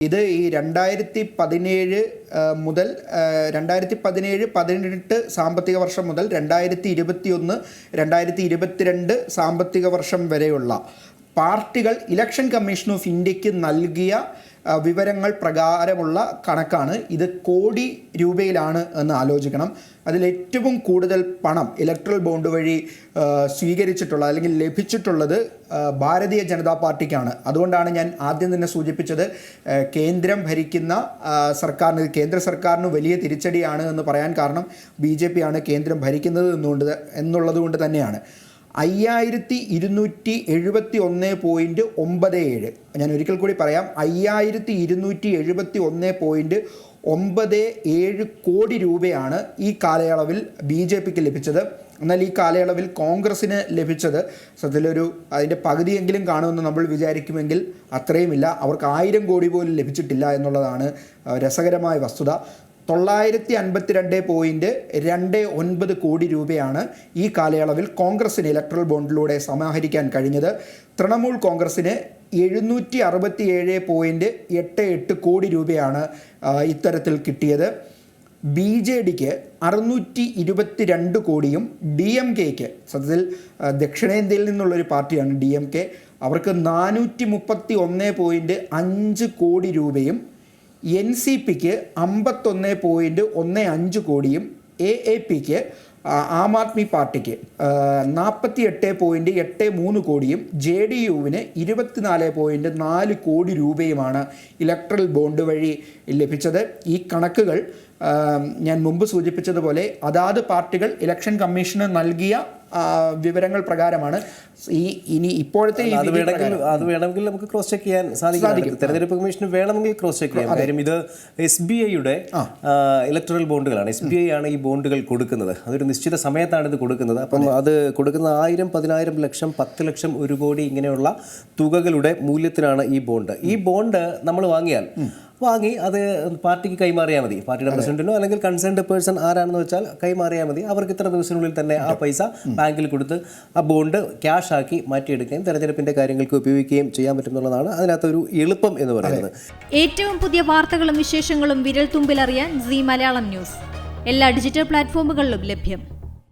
ഇത് ഈ രണ്ടായിരത്തി പതിനേഴ് മുതൽ രണ്ടായിരത്തി പതിനേഴ് പതിനെട്ട് സാമ്പത്തിക വർഷം മുതൽ രണ്ടായിരത്തി ഇരുപത്തി ഒന്ന് രണ്ടായിരത്തി ഇരുപത്തിരണ്ട് സാമ്പത്തിക വർഷം വരെയുള്ള പാർട്ടികൾ ഇലക്ഷൻ കമ്മീഷൻ ഓഫ് ഇന്ത്യയ്ക്ക് നൽകിയ വിവരങ്ങൾ പ്രകാരമുള്ള കണക്കാണ്. ഇത് കോടി രൂപയിലാണ് എന്ന് ആലോചിക്കണം. അതിൽ ഏറ്റവും കൂടുതൽ പണം ഇലക്ട്രൽ ബോണ്ട് വഴി സ്വീകരിച്ചിട്ടുള്ള അല്ലെങ്കിൽ ലഭിച്ചിട്ടുള്ളത് ഭാരതീയ ജനതാ പാർട്ടിക്കാണ്. അതുകൊണ്ടാണ് ഞാൻ ആദ്യം തന്നെ സൂചിപ്പിച്ചത് കേന്ദ്രം ഭരിക്കുന്ന സർക്കാരിന് കേന്ദ്ര സർക്കാരിന് വലിയ തിരിച്ചടിയാണ് എന്ന് പറയാൻ കാരണം ബി ജെ പി ആണ് കേന്ദ്രം ഭരിക്കുന്നത് എന്നുകൊണ്ട് എന്നുള്ളത് കൊണ്ട് തന്നെയാണ്. അയ്യായിരത്തി ഇരുന്നൂറ്റി എഴുപത്തി ഒന്ന് പോയിന്റ് ഒമ്പത് ഏഴ് ഞാൻ ഒരിക്കൽ കൂടി പറയാം അയ്യായിരത്തി ഇരുന്നൂറ്റി എഴുപത്തി ഒന്ന് പോയിന്റ് ഒമ്പത് ഏഴ് കോടി രൂപയാണ് ഈ കാലയളവിൽ ബി ജെ പിക്ക് ലഭിച്ചത്. എന്നാൽ ഈ കാലയളവിൽ കോൺഗ്രസ്സിന് ലഭിച്ചത് സത്യത്തിലൊരു അതിന്റെ പകുതിയെങ്കിലും കാണുമെന്ന് നമ്മൾ വിചാരിക്കുമെങ്കിൽ അത്രയുമില്ല. അവർക്ക് ആയിരം കോടി പോലും ലഭിച്ചിട്ടില്ല എന്നുള്ളതാണ് രസകരമായ വസ്തുത. തൊള്ളായിരത്തി അൻപത്തിരണ്ട് പോയിന്റ് രണ്ട് ഒൻപത് കോടി രൂപയാണ് ഈ കാലയളവിൽ കോൺഗ്രസിന് ഇലക്ട്രൽ ബോണ്ടിലൂടെ സമാഹരിക്കാൻ കഴിഞ്ഞത്. തൃണമൂൽ കോൺഗ്രസിന് എഴുന്നൂറ്റി അറുപത്തി ഏഴ് പോയിന്റ് എട്ട് എട്ട് കോടി രൂപയാണ് ഇത്തരത്തിൽ കിട്ടിയത്. ബി ജെ ഡിക്ക് അറുന്നൂറ്റി ഇരുപത്തി രണ്ട് കോടിയും ഡി എം കെക്ക് സത്യത്തിൽ ദക്ഷിണേന്ത്യയിൽ നിന്നുള്ളൊരു പാർട്ടിയാണ് ഡി എം കെ. അവർക്ക് നാനൂറ്റി മുപ്പത്തി ഒന്ന് പോയിന്റ് അഞ്ച് കോടി രൂപയും എൻ സി പിക്ക് അമ്പത്തൊന്ന് പോയിന്റ് ഒന്ന് അഞ്ച് കോടിയും എ എ പിക്ക് ആം ആദ്മി പാർട്ടിക്ക് നാൽപ്പത്തി എട്ട് പോയിന്റ് എട്ട് മൂന്ന് കോടിയും ജെ ഡി യുവിന് ഇരുപത്തിനാല് പോയിന്റ് നാല് കോടി രൂപയുമാണ് ഇലക്ട്രൽ ബോണ്ട് വഴി ലഭിച്ചത്. ഈ കണക്കുകൾ ഞാൻ മുമ്പ് സൂചിപ്പിച്ചതുപോലെ അതാത് പാർട്ടികൾ ഇലക്ഷൻ കമ്മീഷന് നൽകിയ വിവരങ്ങൾ പ്രകാരമാണ്. ഈ ഇനി ഇപ്പോഴത്തെ അത് വേണമെങ്കിൽ അത് വേണമെങ്കിൽ നമുക്ക് ക്രോസ് ചെക്ക് ചെയ്യാൻ സാധിക്കും. തെരഞ്ഞെടുപ്പ് കമ്മീഷന് വേണമെങ്കിൽ ക്രോസ് ചെക്ക് ചെയ്യാം. കാര്യം ഇത് എസ് ബി ഐയുടെ ഇലക്ട്രൽ ബോണ്ടുകളാണ് എസ് ബി ഐ ആണ് ഈ ബോണ്ടുകൾ കൊടുക്കുന്നത്. അതൊരു നിശ്ചിത സമയത്താണ് ഇത് കൊടുക്കുന്നത്. അപ്പം അത്. കൊടുക്കുന്ന ആയിരം പതിനായിരം ലക്ഷം പത്ത് ലക്ഷം ഒരു കോടി ഇങ്ങനെയുള്ള തുകകളുടെ മൂല്യത്തിനാണ് ഈ ബോണ്ട് ഈ ബോണ്ട് നമ്മൾ വാങ്ങിയാൽ വാങ്ങി അത് പാർട്ടിക്ക് കൈമാറിയാൽ മതി. പാർട്ടിയുടെ പ്രസിഡന്റിനോ അല്ലെങ്കിൽ കൺസേൺഡ് പേഴ്സൺ ആരാണെന്ന് വെച്ചാൽ കൈമാറിയാൽ മതി. അവർക്ക് ഇത്ര ദിവസത്തിനുള്ളിൽ തന്നെ ആ പൈസ ബാങ്കിൽ കൊടുത്ത് ആ ബോണ്ട് ക്യാഷ് ആക്കി മാറ്റിയെടുക്കുകയും തെരഞ്ഞെടുപ്പിന്റെ കാര്യങ്ങൾക്ക് ഉപയോഗിക്കുകയും ചെയ്യാൻ പറ്റുന്നുള്ളതാണ് അതിനകത്തൊരു എളുപ്പം എന്ന് പറയുന്നത്. ഏറ്റവും പുതിയ വാർത്തകളും വിശേഷങ്ങളും വിരൽ തുമ്പിലറിയാൻ സി മലയാളം ന്യൂസ്. എല്ലാ ഡിജിറ്റൽ പ്ലാറ്റ്ഫോമുകളിലും ലഭ്യം.